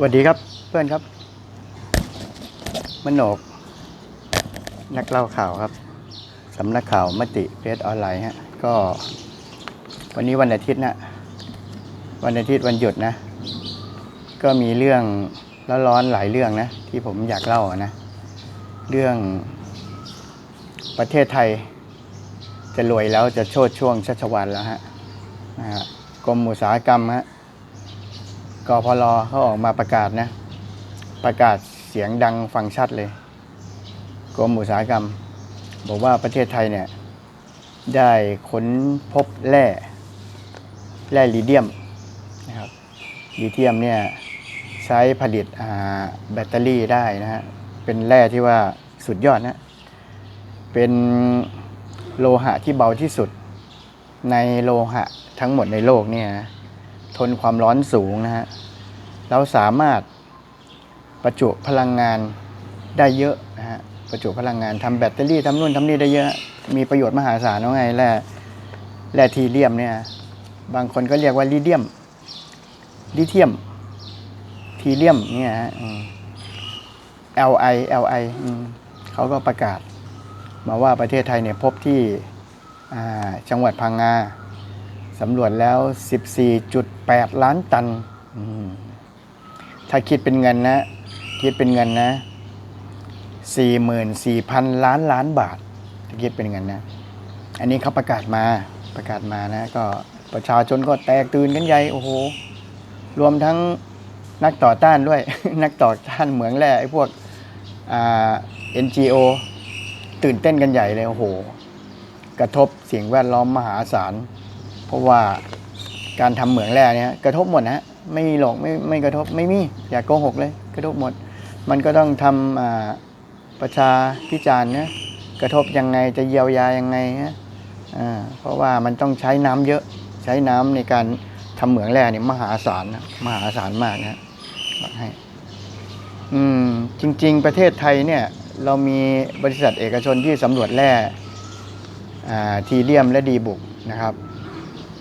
สวัสดีครับเพื่อนครับ มโนก นักเล่าข่าวครับสำนักข่าวมติเพจออนไลน์ฮะก็ วันนี้วันอาทิตย์นะวันอาทิตย์วันหยุดนะ ก็มีเรื่องร้อนๆหลายเรื่องนะ ที่ผมอยากเล่านะ เรื่องประเทศไทย จะรวยแล้วจะโชดช่วงชัชวานแล้วฮะนะฮะกรมอุตสาหกรรมฮะ กพลเขาออกมาประกาศนะ ประกาศเสียงดังฟังชัดเลยกรมอุตสาหกรรม บอกว่าประเทศไทยเนี่ย ได้ค้นพบแร่แร่ลิเดียมนะครับลิเทียมเนี่ยใช้ผลิตแบตเตอรี่ได้นะฮะเป็นแร่ที่ว่าสุดยอดนะเป็นโลหะที่เบาที่สุดในโลหะทั้งหมดในโลกเนี่ยนะ ทนความร้อนสูงนะฮะเราสามารถประจุพลังงานได้เยอะนะฮะประจุพลังงานทำแบตเตอรี่ทำนู่นทำนี่ได้เยอะ มีประโยชน์มหาศาลว่าไงแร่แร่ทีเรียมเนี่ยบางคนก็เรียกว่าลิเดียมลิเทียม ทีเรียมเนี่ยฮะ Li Li เขาก็ประกาศ มาว่าประเทศไทยเนี่ยพบที่จังหวัดพังงา สำรวจแล้ว 14.8 ล้านตัน ถ้าคิดเป็นเงินนะ คิดเป็นเงินนะ 44,000 ล้านล้านบาท ถ้าคิดเป็นเงินนะ อันนี้เขาประกาศมา ประกาศมานะ ก็ประชาชนก็แตกตื่นกันใหญ่ โอ้โห รวมทั้งนักต่อต้านด้วย นักต่อต้านเหมืองแร่ไอ้พวกอ่า NGO ตื่นเต้นกันใหญ่เลย โอ้โห กระทบสิ่งแวดล้อมมหาศาล เพราะว่าการทำเหมืองแร่เนี่ยกระทบหมดนะฮะไม่มีหลงไม่ไม่กระทบไม่มีอย่าโกหกเลยกระทบหมด มันก็ต้องทำอ่าประชาพิจารณ์นะกระทบยังไงจะเยียวยายังไงฮะอ่าเพราะว่ามันต้องใช้น้ำเยอะใช้น้ำในการทำเหมืองแร่เนี่ยมหาศาลนะมหาศาลมากนะบอกให้อืมจริง ๆ ประเทศไทยเนี่ย เรามีบริษัทเอกชนที่สำรวจแร่ทีเรียมและดีบุกนะครับ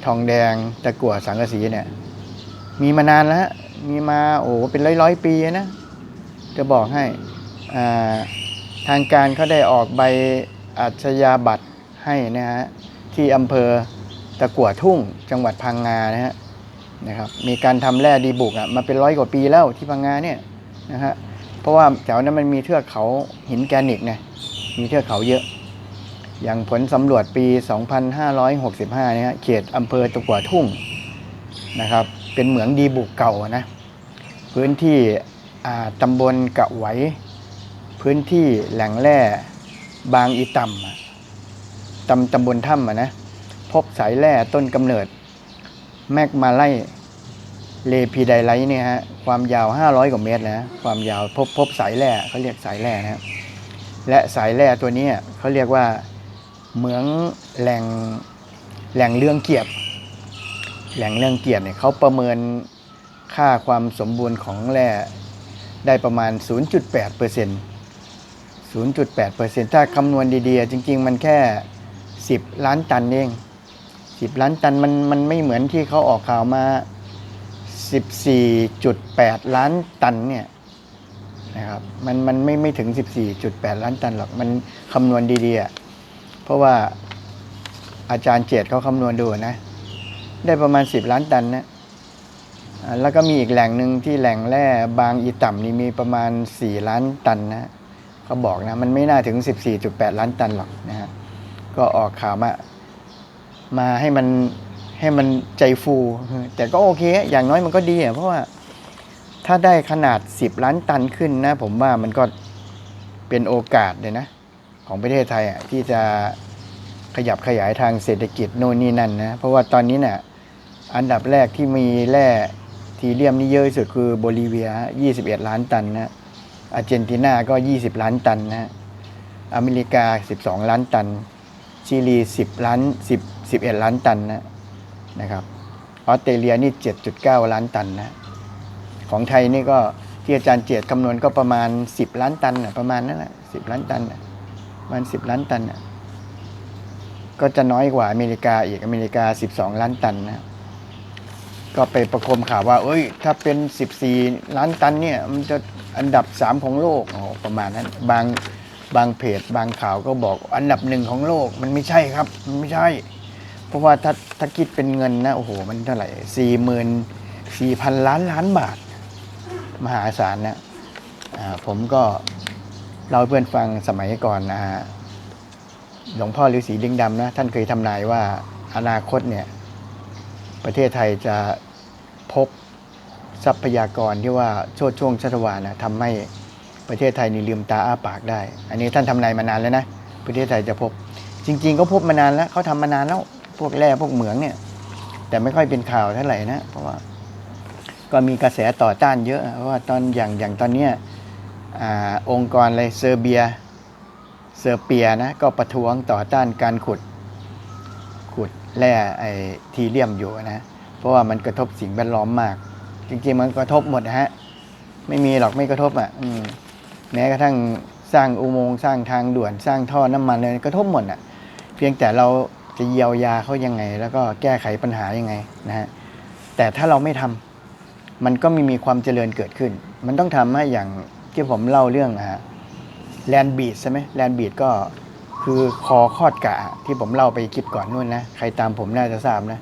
ทองแดงตะกั่วสังกะสีเนี่ย มีมานานแล้วฮะมีมาโอ้เป็นร้อยร้อยปีนะ จะบอกให้ทางการเขาได้ออกใบอัชญาบัตรให้นะฮะที่อำเภอตะกั่วทุ่งจังหวัดพังงานะฮะนะครับมีการทำแร่ดีบุกอะมาเป็นร้อยกว่าปีแล้วที่พังงาเนี่ยนะฮะเพราะว่าแถวนั้นมันมีเทือกเขาหินแกรนิตไงมีเทือกเขาเยอะ อย่างผลสำรวจปี 2565เนี่ยฮะเขตอำเภอตะกัวทุ่งนะครับ เป็นเหมืองดีบุกเก่านะ พื้นที่ตำบลกะไหว พื้นที่แหล่งแร่บางอีต่ำตำตำบลถ้ำนะ พบสายแร่ต้นกำเนิด แมกมาไลเลพีไดไลท์เนี่ยฮะ ความยาว 500 กว่าเมตรนะ ความยาวพบพบสายแร่เขาเรียกสายแร่นะและสายแร่ตัวนี้เขาเรียกว่า เหมืองแหล่งแหล่งเรื่องเกียรติแหล่งเรื่องเกียรติเนี่ยเขาประเมินค่าความสมบูรณ์ของแร่ได้ประมาณ 0.8เปอร์เซ็นต์0.8เปอร์เซ็นต์ถ้าคำนวณดีๆ จริง ๆ มันแค่ 10 ล้านตันเอง 10 ล้านตันมันมันไม่เหมือนที่เขาออกข่าวมา 14.8 ล้านตันเนี่ยนะครับมันมันไม่ไม่ถึง 14.8 ล้านตันหรอก มันคำนวณดีๆ เพราะว่าอาจารย์เจตเขาคำนวณดูนะ ได้ประมาณ 10 ล้านตันนะแล้วก็มีอีกแหล่งหนึ่งที่แหล่งแร่บางอีต่ำนี่มีประมาณ 4 ล้านตันนะเขาบอกนะ มันไม่น่าถึง 14.8 ล้านตันหรอกนะฮะก็ออกข่าวมามาให้มันให้มันใจฟู แต่ก็โอเค อย่างน้อยมันก็ดีอะเพราะว่าถ้าได้ขนาด 10 ล้านตันขึ้นนะ ผมว่ามันก็เป็นโอกาสเลยนะ ของประเทศไทยอะที่จะขยับขยายทางเศรษฐกิจโน่นนี่นั่นนะเพราะว่าตอนนี้เนี่ยอันดับแรกที่มีแร่ทีเรียมนี่เยอะที่สุดคือโบลิเวีย 21 ล้านตันนะอาร์เจนตินาก็ 20 ล้านตันนะอเมริกา 12 ล้านตัน ชิลี 10 ล้าน 10 11 ล้านตันนะนะครับออสเตรเลียนี่ 7.9 ล้านตันนะของไทยนี่ก็ที่อาจารย์เจียดคำนวณก็ประมาณ 10 ล้านตันนะประมาณนั้นแหละสิล้านตันนะ มาณ10ล้านตันน่ะก็จะน้อยกว่าอเมริกาอีกอเมริกา12ล้านตันนะก็ไปประคมข่าวว่า เอ้ย ถ้าเป็น14ล้านตันเนี่ย มันจะอันดับ3ของโลกโอ้โหประมาณนั้น บางบางเพจบางข่าวก็บอกอันดับหนึ่งของโลกมันไม่ใช่ครับ มันไม่ใช่ เพราะว่าถ้าถ้าคิดเป็นเงินนะโอ้โห มันเท่าไหร่สี่หมื่นสี่พันล้านล้านบาท มหาศาลนะอ่าผมก็ เล่าเพื่อนฟังสมัยก่อนนะฮะหลวงพ่อฤาษีลิงดำนะท่านเคยทำนายว่าอนาคตเนี่ยประเทศไทยจะพบทรัพยากรที่ว่าโชดช่วงชัชวานะทำให้ประเทศไทยนี่ลืมตาอ้าปากได้ อันนี้ท่านทำนายมานานแล้วนะประเทศไทยจะพบ จริง ๆ ก็พบมานานแล้วเขาทำมานานแล้วพวกแร่พวกเหมืองเนี่ย แต่ไม่ค่อยเป็นข่าวเท่าไหร่นะเพราะว่าก็มีกระแสต่อต้านเยอะเพราะว่าตอนอย่างอย่างตอนเนี้ย อองค์กรอะไรเซอร์เบีย เซอร์เปียนะก็ประท้วงต่อต้านการขุด ขุดแร่ไอทีเรียมอยู่นะ เพราะว่ามันกระทบสิ่งแวดล้อมมาก จริงๆมันกระทบหมดนะฮะ ไม่มีหรอกไม่กระทบอะมแม้กระทั่งสร้างอุโมงค์สร้างทางด่วนสร้างท่อน้ำมันเลยกระทบหมดอะ เพียงแต่เราจะเยียวยาเขายังไง แล้วก็แก้ไขปัญหายังไงนะฮะแต่ถ้าเราไม่ทำมันก็ไม่มีความเจริญเกิดขึ้น มันต้องทำให้อย่าง ที่ผมเล่าเรื่องฮะแลนบีดใช่ไหมแลนบีดก็คือคอคอดกะ ที่ผมเล่าไปคลิปก่อนนู่นนะ ใครตามผมน่าจะทราบนะ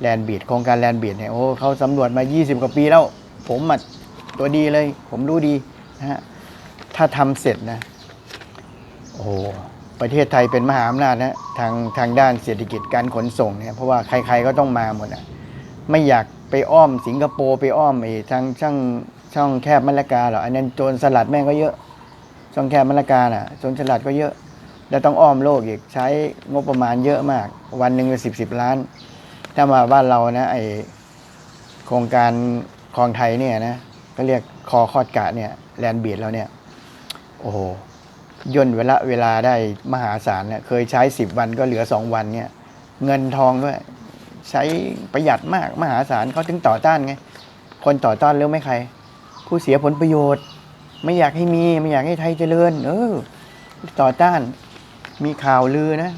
แลนบีดโครงการแลนบีดเนี่ยโอ้เขาสำรวจมา 20 กว่าปีแล้ว ผมมัดตัวดีเลย ผมรู้ดีนะฮะถ้าทำเสร็จนะ โอ้ประเทศไทยเป็นมหาอำนาจนะทางทางด้านเศรษฐกิจการขนส่งเนี่ยเพราะว่าใครๆก็ต้องมาหมดอะไม่อยากไปอ้อมสิงคโปร์ไปอ้อมไอ้ทางช่าง ช่องแคบมะละกาหรออันนั้นโจรสลัดแม่งก็เยอะ ช่องแคบมะละกาน่ะโจรสลัดก็เยอะ แล้วต้องอ้อมโลกอีกใช้งบประมาณเยอะมาก วันหนึ่งเป็นสิบสิบล้าน ถ้ามาบ้านเรานะไอโครงการคลองไทยเนี่ยนะก็เรียกคอคอดกะเนี่ยแลนด์บีดเราเนี่ยโอ้โหย่นเวลาเวลาได้มหาศาลเนี่ยเคยใช้สิบวันก็เหลือสองวันเนี่ยเงินทองด้วยใช้ประหยัดมากมหาศาลเขาถึงต่อต้านไง คนต่อต้านเรื่องไม่ใคร ผู้เสียผลประโยชน์ ไม่อยากให้มีไม่อยากให้ไทยเจริญ เออ ต่อต้าน มีข่าวลือนะ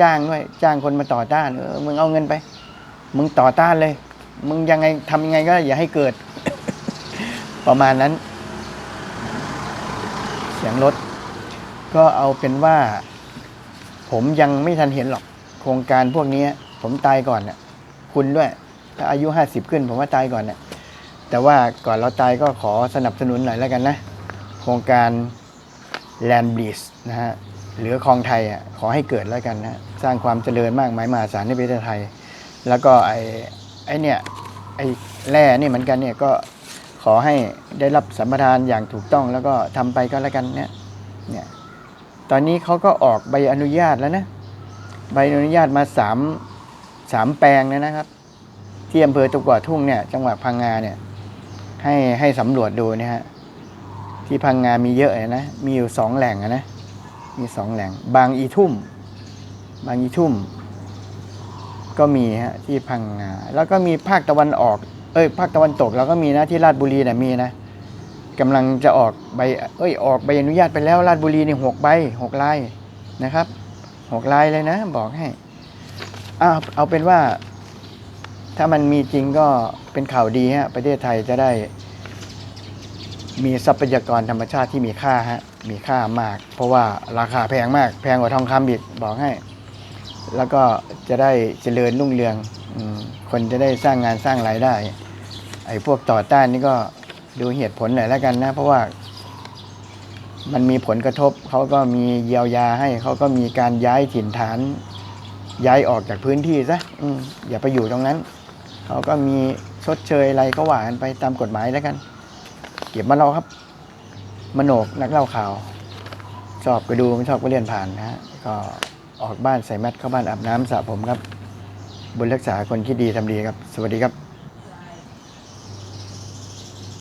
จ้างด้วย จ้างคนมาต่อต้าน เออ มึงเอาเงินไป มึงต่อต้านเลย มึงยังไงทำยังไงก็อย่าให้เกิด ประมาณนั้น เสียงรถ ก็เอาเป็นว่า ผมยังไม่ทันเห็นหรอก โครงการพวกนี้ ผมตายก่อนเน่ะคุณด้วย ถ้าอายุห้าสิบขึ้น ผมว่าตายก่อนเน่ะ แต่ว่าก่อนเราตายก็ขอสนับสนุนหน่อยแล้วกันนะ โครงการ Land b r e e z e นะฮะหรือคลองไทยอะขอให้เกิดแล้วกันนะสร้างความเจริญมากมายมหาศาลในประเทศไทย แล้วก็ไอ้ไอ้เนี่ยไอ้แร่นี่เหมือนกันเนี่ยก็ขอให้ได้รับสัมปทานอย่างถูกต้องแล้วก็ทำไปก็แล้วกันเนี่ยเนี่ยตอนนี้เขาก็ออกใบอนุญาตแล้วนะใบอนุญาตมาสามสามแปลงเลยนะครับ ที่อำเภอตะกัวทุ่งเนี่ยจังหวัดพังงาเนี่ย ให้ให้สำรวจดูเนี่ยฮะที่พังงามีเยอะเลยนะ มีอยู่สองแหล่งนะ มีสองแหล่ง บางอีทุ่ม บางอีทุ่ม ก็มีฮะที่พังงา แล้วก็มีภาคตะวันออก เอ้ย ภาคตะวันตกเราก็มีนะที่ราชบุรีเนี่ยมีนะกำลังจะออกใบ เอ้ย ออกใบอนุญาตไปแล้วราชบุรีนี่หกใบหกลายนะครับหกลายเลยนะ บอกให้อ้าเอาเป็นว่า ถ้ามันมีจริงก็เป็นข่าวดีฮะประเทศไทยจะได้ มีทรัพยากรธรรมชาติที่มีค่าฮะมีค่ามาก เพราะว่าราคาแพงมาก แพงกว่าทองคำอีกบอกให้ แล้วก็จะได้เจริญรุ่งเรืองอคนจะได้สร้างงานสร้างรายได้ ไอ้พวกต่อต้านนี่ก็ดูเหตุผลหน่อยแล้วกันนะ เพราะว่ามันมีผลกระทบเขาก็มีเยียวยาให้เขาก็มีการย้ายถิ่นฐาน ย้ายออกจากพื้นที่ซะออย่าไปอยู่ตรงนั้น เขาก็มีชดเชยอะไรก็ว่ากันไปตามกฎหมายแล้วกัน เก็บมาเราครับ มโนกนักเล่าข่าว ชอบก็ดูไม่ชอบก็เรียนผ่านนะฮะก็ออกบ้านใส่แมสเข้าบ้านอาบน้ำสระผมครับ บุญรักษาคนคิดดีทำดีครับ สวัสดีครับ